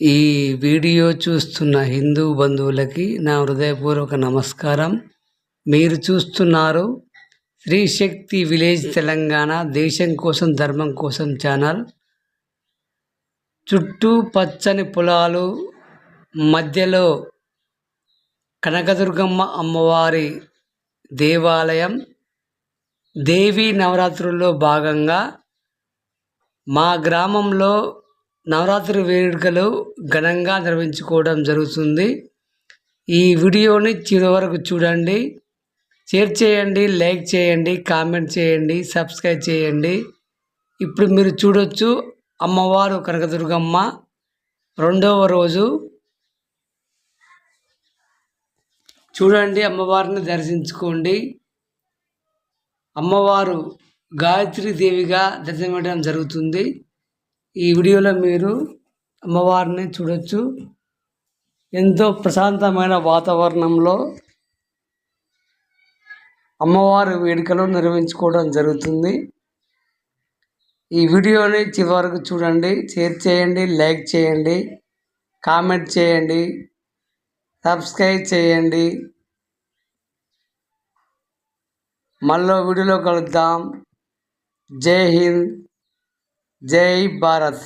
ఈ వీడియో చూస్తున్న హిందూ బంధువులకి నా హృదయపూర్వక నమస్కారం. మీరు చూస్తున్నారు శ్రీ శక్తి విలేజ్ తెలంగాణ దేశం కోసం ధర్మం కోసం ఛానల్. చుట్టూ పచ్చని పొలాలు మధ్యలో కనకదుర్గమ్మ అమ్మవారి దేవాలయం దేవీ నవరాత్రుల్లో భాగంగా మా గ్రామంలో నవరాత్రి వేడుకలు ఘనంగా నిర్వహించుకోవడం జరుగుతుంది. ఈ వీడియోని చివరి వరకు చూడండి. షేర్ చేయండి లైక్ చేయండి కామెంట్ చేయండి సబ్స్క్రైబ్ చేయండి. ఇప్పుడు మీరు చూడొచ్చు అమ్మవారు కనకదుర్గమ్మ రెండవ రోజు. చూడండి అమ్మవారిని దర్శించుకోండి. అమ్మవారు గాయత్రి దేవిగా దర్శనమివ్వడం జరుగుతుంది. ఈ వీడియోలో మీరు అమ్మవారిని చూడొచ్చు. ఎంతో ప్రశాంతమైన వాతావరణంలో అమ్మవారి వేడుకలు నిర్వహించుకోవడం జరుగుతుంది. ఈ వీడియోని చివరకు చూడండి. షేర్ చేయండి లైక్ చేయండి కామెంట్ చేయండి సబ్స్క్రైబ్ చేయండి. మళ్ళీ వీడియోలో కలుద్దాం. జై హింద్. జై భారత్